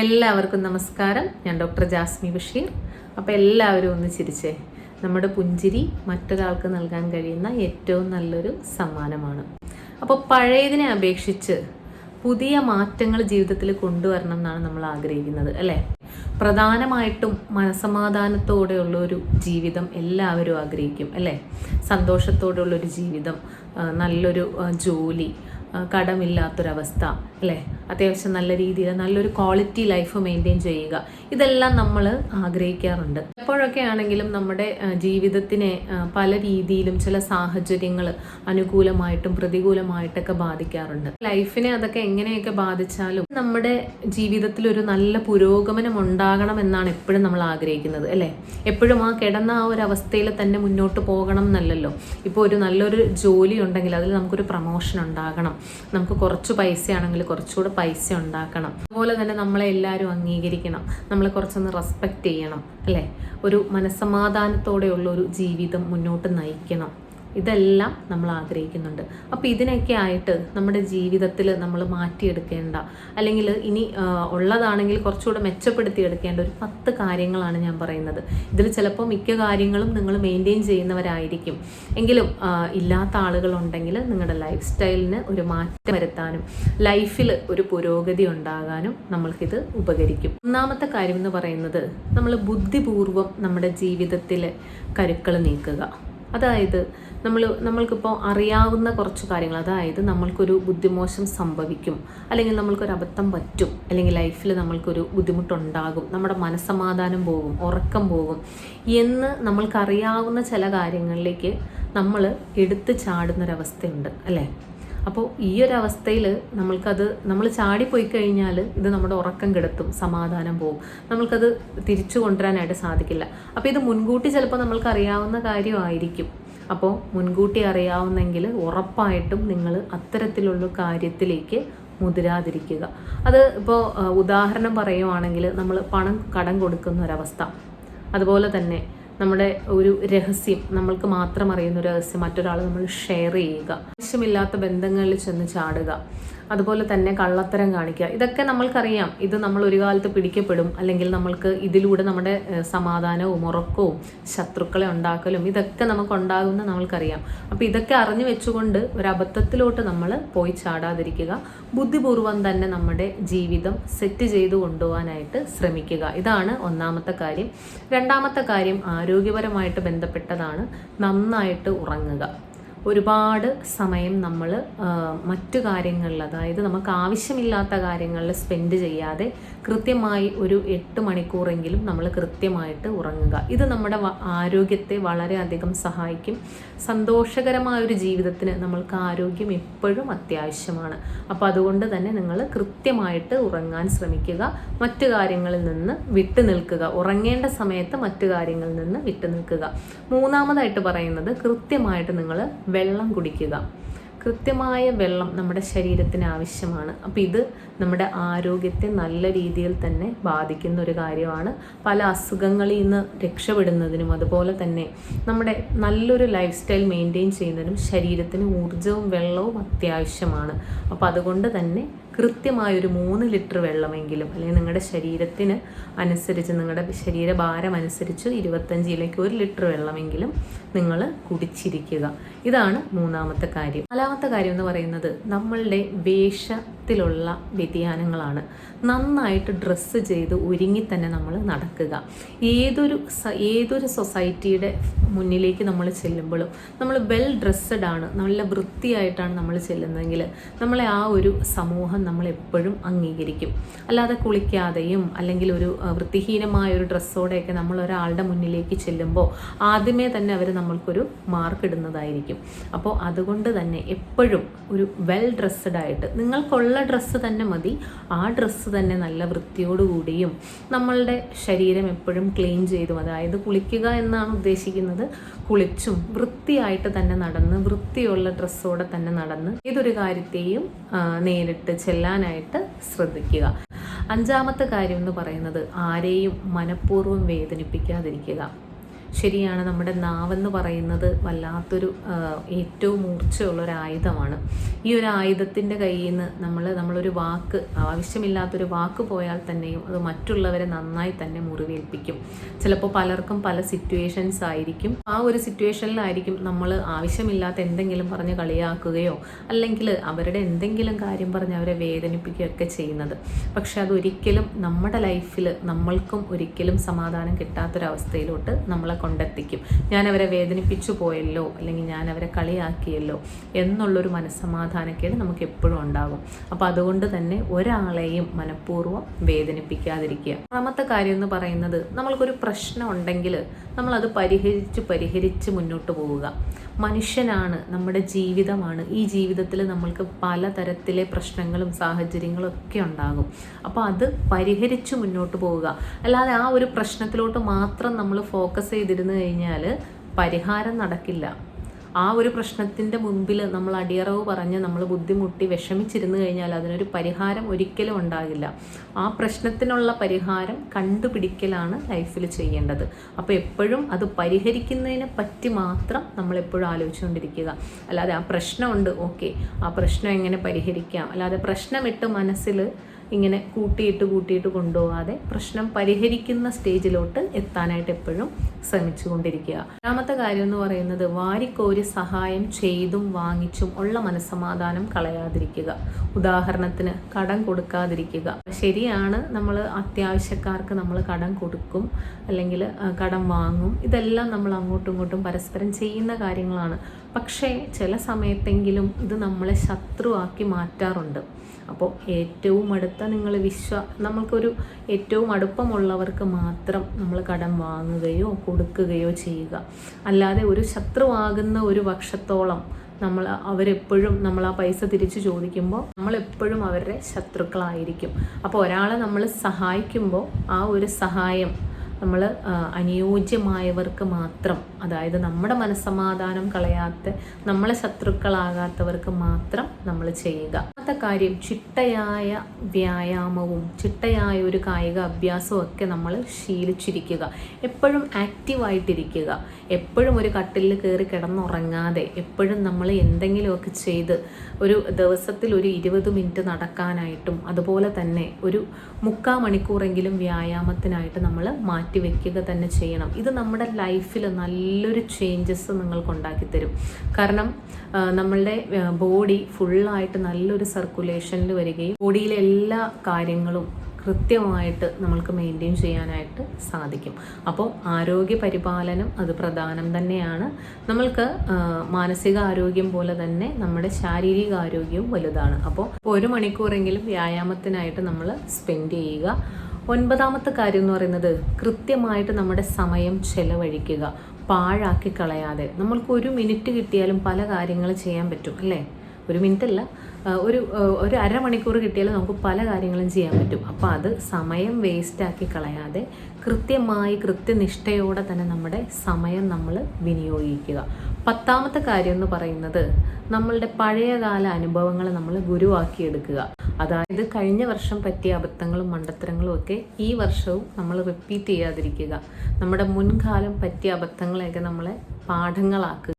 എല്ലാവർക്കും നമസ്കാരം. ഞാൻ ഡോക്ടർ ജാസ്മി ബഷീർ. അപ്പോൾ എല്ലാവരും ഒന്ന് ചിരിച്ചേ. നമ്മുടെ പുഞ്ചിരി മറ്റൊരാൾക്ക് നൽകാൻ കഴിയുന്ന ഏറ്റവും നല്ലൊരു സമ്മാനമാണ്. അപ്പോൾ പഴയതിനെ അപേക്ഷിച്ച് പുതിയ മാറ്റങ്ങൾ ജീവിതത്തിൽ കൊണ്ടുവരണം എന്നാണ് നമ്മൾ ആഗ്രഹിക്കുന്നത് അല്ലേ? പ്രധാനമായിട്ടും മനസമാധാനത്തോടെയുള്ള ഒരു ജീവിതം എല്ലാവരും ആഗ്രഹിക്കും അല്ലേ? സന്തോഷത്തോടെയുള്ള ഒരു ജീവിതം നല്ലൊരു ജോലി കടമില്ലാത്തൊരവസ്ഥ അല്ലേ? അത്യാവശ്യം നല്ല രീതിയിൽ നല്ലൊരു ക്വാളിറ്റി ലൈഫ് മെയിന്റെയിൻ ചെയ്യുക. ഇതെല്ലാം നമ്മൾ ആഗ്രഹിക്കാറുണ്ട്. എപ്പോഴൊക്കെ ആണെങ്കിലും നമ്മുടെ ജീവിതത്തിനെ പല രീതിയിലും ചില സാഹചര്യങ്ങൾ അനുകൂലമായിട്ടും പ്രതികൂലമായിട്ടൊക്കെ ബാധിക്കാറുണ്ട്. ലൈഫിനെ അതൊക്കെ എങ്ങനെയൊക്കെ ബാധിച്ചാലും നമ്മുടെ ജീവിതത്തിൽ ഒരു നല്ല പുരോഗമനം ഉണ്ടാകണം എന്നാണ് എപ്പോഴും നമ്മൾ ആഗ്രഹിക്കുന്നത് അല്ലേ? എപ്പോഴും ആ കിടന്ന ആ ഒരു അവസ്ഥയിൽ തന്നെ മുന്നോട്ട് പോകണം എന്നല്ലല്ലോ. ഇപ്പോൾ ഒരു നല്ലൊരു ജോലി ഉണ്ടെങ്കിൽ അതിൽ നമുക്കൊരു പ്രമോഷൻ ഉണ്ടാകണം. നമുക്ക് കുറച്ച് പൈസയാണെങ്കിൽ കുറച്ചുകൂടെ പൈസ ഉണ്ടാക്കണം. അതുപോലെ തന്നെ നമ്മളെ എല്ലാവരും അംഗീകരിക്കണം. നമ്മളെ കുറച്ചൊന്ന് റെസ്പെക്റ്റ് ചെയ്യണം അല്ലേ? ഒരു മനസ്സമാധാനത്തോടെയുള്ള ഒരു ജീവിതം മുന്നോട്ട് നയിക്കണം. ഇതെല്ലാം നമ്മൾ ആഗ്രഹിക്കുന്നുണ്ട്. അപ്പോൾ ഇതിനൊക്കെ ആയിട്ട് നമ്മുടെ ജീവിതത്തിൽ നമ്മൾ മാറ്റിയെടുക്കേണ്ട അല്ലെങ്കിൽ ഇനി ഉള്ളതാണെങ്കിൽ കുറച്ചുകൂടെ മെച്ചപ്പെടുത്തി എടുക്കേണ്ട ഒരു പത്ത് കാര്യങ്ങളാണ് ഞാൻ പറയുന്നത്. ഇതിൽ ചിലപ്പോൾ മിക്ക കാര്യങ്ങളും നിങ്ങൾ മെയിന്റെയിൻ ചെയ്യുന്നവരായിരിക്കും. എങ്കിലും ഇല്ലാത്ത ആളുകളുണ്ടെങ്കിൽ നിങ്ങളുടെ ലൈഫ് സ്റ്റൈലിന് ഒരു മാറ്റം വരുത്താനും ലൈഫിൽ ഒരു പുരോഗതി ഉണ്ടാകാനും നമ്മൾക്കിത് ഉപകരിക്കും. ഒന്നാമത്തെ കാര്യം എന്ന് പറയുന്നത് നമ്മൾ ബുദ്ധിപൂർവം നമ്മുടെ ജീവിതത്തിലെ കരുക്കൾ നീക്കുക. അതായത് നമ്മൾ നമ്മൾക്കിപ്പോൾ അറിയാവുന്ന കുറച്ച് കാര്യങ്ങൾ അതായത് നമ്മൾക്കൊരു ബുദ്ധിമോശം സംഭവിക്കും അല്ലെങ്കിൽ നമ്മൾക്കൊരു അബദ്ധം പറ്റും അല്ലെങ്കിൽ ലൈഫിൽ നമ്മൾക്കൊരു ബുദ്ധിമുട്ടുണ്ടാകും നമ്മുടെ മനസ്സമാധാനം പോകും ഉറക്കം പോകും എന്ന് നമ്മൾക്കറിയാവുന്ന ചില കാര്യങ്ങളിലേക്ക് നമ്മൾ എടുത്ത് ചാടുന്നൊരവസ്ഥയുണ്ട് അല്ലേ? അപ്പോൾ ഈ ഒരു അവസ്ഥയിൽ നമ്മൾക്കത് നമ്മൾ ചാടിപ്പോയി കഴിഞ്ഞാൽ ഇത് നമ്മുടെ ഉറക്കം കിടത്തും സമാധാനം പോവും. നമ്മൾക്കത് തിരിച്ചു കൊണ്ടുവരാനായിട്ട് സാധിക്കില്ല. അപ്പോൾ ഇത് മുൻകൂട്ടി ചിലപ്പോൾ നമ്മൾക്ക് അറിയാവുന്ന കാര്യമായിരിക്കും. അപ്പോൾ മുൻകൂട്ടി അറിയാവുന്നെങ്കിൽ ഉറപ്പായിട്ടും നിങ്ങൾ അത്തരത്തിലുള്ള കാര്യത്തിലേക്ക് മുതിരാതിരിക്കുക. അത് ഇപ്പോൾ ഉദാഹരണം പറയുവാണെങ്കിൽ നമ്മൾ പണം കടം കൊടുക്കുന്ന ഒരവസ്ഥ. അതുപോലെ തന്നെ നമ്മുടെ ഒരു രഹസ്യം നമ്മൾക്ക് മാത്രം അറിയുന്ന ഒരു രഹസ്യം മറ്റൊരാൾ നമ്മൾ ഷെയർ ചെയ്യുക. ആവശ്യമില്ലാത്ത ബന്ധങ്ങളിൽ ചെന്ന് ചാടുക. അതുപോലെ തന്നെ കള്ളത്തരം കാണിക്കുക. ഇതൊക്കെ നമ്മൾക്കറിയാം. ഇത് നമ്മൾ ഒരു കാലത്ത് പിടിക്കപ്പെടും. അല്ലെങ്കിൽ നമ്മൾക്ക് ഇതിലൂടെ നമ്മുടെ സമാധാനവും ഉറക്കവും ശത്രുക്കളെ ഉണ്ടാക്കലും ഇതൊക്കെ നമുക്ക് ഉണ്ടാകുമെന്ന് നമ്മൾക്കറിയാം. അപ്പോൾ ഇതൊക്കെ അറിഞ്ഞു വെച്ചുകൊണ്ട് ഒരു അബദ്ധത്തിലോട്ട് നമ്മൾ പോയി ചാടാതിരിക്കുക. ബുദ്ധിപൂർവം തന്നെ നമ്മുടെ ജീവിതം സെറ്റ് ചെയ്ത് കൊണ്ടുപോകാനായിട്ട് ശ്രമിക്കുക. ഇതാണ് ഒന്നാമത്തെ കാര്യം. രണ്ടാമത്തെ കാര്യം ആരോഗ്യപരമായിട്ട് ബന്ധപ്പെട്ടതാണ് നന്നായിട്ട് ഉറങ്ങുക. ഒരുപാട് സമയം നമ്മൾ മറ്റു കാര്യങ്ങളിൽ അതായത് നമുക്ക് ആവശ്യമില്ലാത്ത കാര്യങ്ങളിൽ സ്പെൻഡ് ചെയ്യാതെ കൃത്യമായി ഒരു എട്ട് മണിക്കൂറെങ്കിലും നമ്മൾ കൃത്യമായിട്ട് ഉറങ്ങുക. ഇത് നമ്മുടെ ആരോഗ്യത്തെ വളരെയധികം സഹായിക്കും. സന്തോഷകരമായ ഒരു ജീവിതത്തിന് നമ്മൾക്ക് ആരോഗ്യം എപ്പോഴും അത്യാവശ്യമാണ്. അപ്പോൾ അതുകൊണ്ട് തന്നെ നിങ്ങൾ കൃത്യമായിട്ട് ഉറങ്ങാൻ ശ്രമിക്കുക. മറ്റു കാര്യങ്ങളിൽ നിന്ന് വിട്ടു നിൽക്കുക. ഉറങ്ങേണ്ട സമയത്ത് മറ്റു കാര്യങ്ങളിൽ നിന്ന് വിട്ടു നിൽക്കുക. മൂന്നാമതായിട്ട് പറയുന്നത് കൃത്യമായിട്ട് നിങ്ങൾ വെള്ളം കുടിക്കുക. കൃത്യമായ വെള്ളം നമ്മുടെ ശരീരത്തിന് ആവശ്യമാണ്. അപ്പോൾ ഇത് നമ്മുടെ ആരോഗ്യത്തെ നല്ല രീതിയിൽ തന്നെ ബാധിക്കുന്ന ഒരു കാര്യമാണ്. പല അസുഖങ്ങളിൽ നിന്ന് രക്ഷപ്പെടുന്നതിനും അതുപോലെ തന്നെ നമ്മുടെ നല്ലൊരു ലൈഫ് സ്റ്റൈൽ മെയിന്റെയിൻ ചെയ്യുന്നതിനും ശരീരത്തിന് ഊർജവും വെള്ളവും അത്യാവശ്യമാണ്. അപ്പോൾ അതുകൊണ്ട് തന്നെ കൃത്യമായൊരു മൂന്ന് ലിറ്റർ വെള്ളമെങ്കിലും അല്ലെങ്കിൽ നിങ്ങളുടെ ശരീരത്തിന് അനുസരിച്ച് നിങ്ങളുടെ ശരീരഭാരം അനുസരിച്ച് ഇരുപത്തഞ്ചിലേക്ക് ഒരു ലിറ്റർ വെള്ളമെങ്കിലും നിങ്ങൾ കുടിച്ചിരിക്കുക. ഇതാണ് മൂന്നാമത്തെ കാര്യം. നാലാമത്തെ കാര്യം എന്ന് പറയുന്നത് നമ്മളുടെ വേഷത്തിലുള്ള വ്യതിയാനങ്ങളാണ്. നന്നായിട്ട് ഡ്രസ്സ് ചെയ്ത് ഒരുങ്ങി തന്നെ നമ്മൾ നടക്കുക. ഏതൊരു ഏതൊരു സൊസൈറ്റിയുടെ മുന്നിലേക്ക് നമ്മൾ ചെല്ലുമ്പോഴും നമ്മൾ വെൽ ഡ്രസ്സഡ് ആണ് നല്ല വൃത്തിയായിട്ടാണ് നമ്മൾ ചെല്ലുന്നതെങ്കിൽ നമ്മളെ ആ ഒരു സമൂഹം നമ്മൾ എപ്പോഴും അംഗീകരിക്കും. അല്ലാതെ കുളിക്കാതെയും അല്ലെങ്കിൽ ഒരു വൃത്തിഹീനമായ ഒരു ഡ്രസ്സോടെയൊക്കെ നമ്മൾ ഒരാളുടെ മുന്നിലേക്ക് ചെല്ലുമ്പോൾ ആദ്യമേ തന്നെ അവർ നമ്മൾക്കൊരു മാർക്ക് ഇടുന്നതായിരിക്കും. അപ്പോൾ അതുകൊണ്ട് തന്നെ എപ്പോഴും ഒരു വെൽ ഡ്രസ്സഡ് ആയിട്ട് നിങ്ങൾക്കുള്ള ഡ്രസ്സ് തന്നെ മതി. ആ ഡ്രസ്സ് തന്നെ നല്ല വൃത്തിയോടുകൂടിയും നമ്മളുടെ ശരീരം എപ്പോഴും ക്ലീൻ ചെയ്തും. അതായത് കുളിക്കുക എന്നാണ് ഉദ്ദേശിക്കുന്നത്. കുളിച്ചും വൃത്തിയായിട്ട് തന്നെ നടന്ന് വൃത്തിയുള്ള ഡ്രസ്സോടെ തന്നെ നടന്ന് ഏതൊരു കാര്യത്തെയും നേരിട്ട് ചെല്ലാനായിട്ട് ശ്രദ്ധിക്കുക. അഞ്ചാമത്തെ കാര്യം എന്ന് പറയുന്നത് ആരെയും മനഃപൂർവം വേദനിപ്പിക്കാതിരിക്കുക. ശരിയാണ് നമ്മുടെ നാവെന്ന് പറയുന്നത് വല്ലാത്തൊരു ഏറ്റവും മൂർച്ചയുള്ള ഒരു ആയുധമാണ് ഈ ഒരു ആയുധത്തിന്റെ കയ്യിൽ നിന്ന് നമ്മൾ നമ്മളൊരു വാക്ക് ആവശ്യമില്ലാത്തൊരു വാക്ക് പോയാൽ തന്നെയും അത് മറ്റുള്ളവരെ നന്നായി തന്നെ മുറിവേൽപ്പിക്കും. ചിലപ്പോൾ പലർക്കും പല സിറ്റുവേഷൻസ് ആയിരിക്കും. ആ ഒരു സിറ്റുവേഷനിലായിരിക്കും നമ്മൾ ആവശ്യമില്ലാത്ത എന്തെങ്കിലും പറഞ്ഞ് കളിയാക്കുകയോ അല്ലെങ്കിൽ അവരുടെ എന്തെങ്കിലും കാര്യം പറഞ്ഞ് അവരെ വേദനിപ്പിക്കുകയൊക്കെ ചെയ്യുന്നത്. പക്ഷെ അതൊരിക്കലും നമ്മുടെ ലൈഫിൽ നമ്മൾക്കും ഒരിക്കലും സമാധാനം കിട്ടാത്തൊരവസ്ഥയിലോട്ട് നമ്മളെ കൊണ്ടെത്തിക്കും. ഞാൻ അവരെ വേദനിപ്പിച്ചു പോയല്ലോ അല്ലെങ്കിൽ ഞാൻ അവരെ കളിയാക്കിയല്ലോ എന്നുള്ളൊരു മനസ്സമാധാനക്കേട് നമുക്ക് എപ്പോഴും ഉണ്ടാകും. അപ്പോൾ അതുകൊണ്ട് തന്നെ ഒരാളെയും മനഃപൂർവം വേദനിപ്പിക്കാതിരിക്കുക. ഒന്നാമത്തെ കാര്യം എന്ന് പറയുന്നത് നമ്മൾക്കൊരു പ്രശ്നം ഉണ്ടെങ്കിൽ നമ്മളത് പരിഹരിച്ച് പരിഹരിച്ച് മുന്നോട്ട് പോവുക. മനുഷ്യനാണ് നമ്മുടെ ജീവിതമാണ്. ഈ ജീവിതത്തിൽ നമ്മൾക്ക് പലതരത്തിലെ പ്രശ്നങ്ങളും സാഹചര്യങ്ങളും ഒക്കെ ഉണ്ടാകും. അപ്പോൾ അത് പരിഹരിച്ച് മുന്നോട്ട് പോവുക. അല്ലാതെ ആ ഒരു പ്രശ്നത്തിലോട്ട് മാത്രം നമ്മൾ ഫോക്കസ് ചെയ്തിരുന്നു കഴിഞ്ഞാൽ പരിഹാരം നടക്കില്ല. ആ ഒരു പ്രശ്നത്തിന്റെ മുമ്പിൽ നമ്മൾ അടിയറവ് പറഞ്ഞ് നമ്മൾ ബുദ്ധിമുട്ടി വിഷമിച്ചിരുന്നു കഴിഞ്ഞാൽ അതിനൊരു പരിഹാരം ഒരിക്കലും ഉണ്ടാകില്ല. ആ പ്രശ്നത്തിനുള്ള പരിഹാരം കണ്ടുപിടിക്കലാണ് ലൈഫിൽ ചെയ്യേണ്ടത്. അപ്പോൾ എപ്പോഴും അത് പരിഹരിക്കുന്നതിനെ പറ്റി മാത്രം നമ്മൾ എപ്പോഴും ആലോചിച്ചുകൊണ്ടിരിക്കുക. അല്ലാതെ ആ പ്രശ്നമുണ്ട് ഓക്കെ. ആ പ്രശ്നം എങ്ങനെ പരിഹരിക്കാം? അല്ലാതെ പ്രശ്നമിട്ട് മനസ്സിൽ ഇങ്ങനെ കൂട്ടിയിട്ട് കൂട്ടിയിട്ട് കൊണ്ടുപോകാതെ പ്രശ്നം പരിഹരിക്കുന്ന സ്റ്റേജിലോട്ട് എത്താനായിട്ട് എപ്പോഴും ശ്രമിച്ചു കൊണ്ടിരിക്കുക രണ്ടാമത്തെ കാര്യം എന്ന് പറയുന്നത് വാരിക്കോരി സഹായം ചെയ്തും വാങ്ങിച്ചും ഉള്ള മനസ്സമാധാനം കളയാതിരിക്കുക. ഉദാഹരണത്തിന് കടം കൊടുക്കാതിരിക്കുക. ശരിയാണ് നമ്മൾ അത്യാവശ്യക്കാർക്ക് നമ്മൾ കടം കൊടുക്കും അല്ലെങ്കിൽ കടം വാങ്ങും. ഇതെല്ലാം നമ്മൾ അങ്ങോട്ടും ഇങ്ങോട്ടും പരസ്പരം ചെയ്യുന്ന കാര്യങ്ങളാണ്. പക്ഷേ ചില സമയത്തെങ്കിലും ഇത് നമ്മളെ ശത്രുവാക്കി മാറ്റാറുണ്ട്. അപ്പോൾ ഏറ്റവും അടുത്ത നിങ്ങൾ വിശ്വ നമുക്കൊരു ഏറ്റവും അടുപ്പമുള്ളവർക്ക് മാത്രം നമ്മൾ കടം വാങ്ങുകയോ കൊടുക്കുകയോ ചെയ്യുക. അല്ലാതെ ഒരു ശത്രുവാകുന്ന ഒരു പക്ഷത്തോളം നമ്മൾ അവരെപ്പോഴും നമ്മൾ ആ പൈസ തിരിച്ചു ചോദിക്കുമ്പോൾ നമ്മളെപ്പോഴും അവരുടെ ശത്രുക്കളായിരിക്കും. അപ്പോൾ ഒരാളെ നമ്മൾ സഹായിക്കുമ്പോൾ ആ ഒരു സഹായം നമ്മൾ അനുയോജ്യമായവർക്ക് മാത്രം അതായത് നമ്മുടെ മനസ്സമാധാനം കളയാത്ത നമ്മളെ ശത്രുക്കളാകാത്തവർക്ക് മാത്രം നമ്മൾ ചെയ്യുക. അടുത്ത കാര്യം ചിട്ടയായ വ്യായാമവും ചിട്ടയായ ഒരു കായിക അഭ്യാസവും ഒക്കെ നമ്മൾ ശീലിച്ചിരിക്കുക. എപ്പോഴും ആക്റ്റീവായിട്ടിരിക്കുക എപ്പോഴും ഒരു കട്ടിലിൽ കയറി കിടന്നുറങ്ങാതെ എപ്പോഴും നമ്മൾ എന്തെങ്കിലുമൊക്കെ ചെയ്ത് ഒരു ദിവസത്തിൽ ഒരു ഇരുപത് മിനിറ്റ് നടക്കാനായിട്ടും അതുപോലെ തന്നെ ഒരു മുക്കാൽ മണിക്കൂറെങ്കിലും വ്യായാമത്തിനായിട്ട് നമ്മൾ മാറ്റിവെക്കുക തന്നെ ചെയ്യണം. ഇത് നമ്മുടെ ലൈഫിൽ നല്ലൊരു ചേഞ്ചസ് നിങ്ങൾക്ക് ഉണ്ടാക്കി തരും കാരണം നമ്മളുടെ ബോഡി ഫുള്ളായിട്ട് നല്ലൊരു സർക്കുലേഷനിൽ വരികയും ബോഡിയിലെ എല്ലാ കാര്യങ്ങളും കൃത്യമായിട്ട് നമ്മൾക്ക് മെയിന്റെയിൻ ചെയ്യാനായിട്ട് സാധിക്കും. അപ്പോൾ ആരോഗ്യ പരിപാലനം അത് പ്രധാനം തന്നെയാണ്. നമ്മൾക്ക് മാനസിക ആരോഗ്യം പോലെ തന്നെ നമ്മുടെ ശാരീരിക ആരോഗ്യവും വലുതാണ്. അപ്പോൾ ഒരു മണിക്കൂറെങ്കിലും വ്യായാമത്തിനായിട്ട് നമ്മൾ സ്പെൻഡ് ചെയ്യുക. ഒൻപതാമത്തെ കാര്യം എന്ന് പറയുന്നത് കൃത്യമായിട്ട് നമ്മുടെ സമയം ചെലവഴിക്കുക. പാഴാക്കി കളയാതെ നമ്മൾക്ക് ഒരു മിനിറ്റ് കിട്ടിയാലും പല കാര്യങ്ങൾ ചെയ്യാൻ പറ്റും അല്ലേ? ഒരു മിനിറ്റ് അല്ല ഒരു ഒരു അരമണിക്കൂർ കിട്ടിയാലും നമുക്ക് പല കാര്യങ്ങളും ചെയ്യാൻ പറ്റും. അപ്പോൾ അത് സമയം വേസ്റ്റാക്കി കളയാതെ കൃത്യമായി കൃത്യനിഷ്ഠയോടെ തന്നെ നമ്മുടെ സമയം നമ്മൾ വിനിയോഗിക്കുക. പത്താമത്തെ കാര്യം എന്ന് പറയുന്നത് നമ്മളുടെ പഴയകാല അനുഭവങ്ങൾ നമ്മൾ ഗുരുവാക്കിയെടുക്കുക. അതായത് കഴിഞ്ഞ വർഷം പറ്റിയ അബദ്ധങ്ങളും മണ്ടത്തരങ്ങളും ഒക്കെ ഈ വർഷവും നമ്മൾ റിപ്പീറ്റ് ചെയ്യാതിരിക്കുക. നമ്മുടെ മുൻകാലം പറ്റിയ അബദ്ധങ്ങളെയൊക്കെ നമ്മളെ പാഠങ്ങളാക്കുക.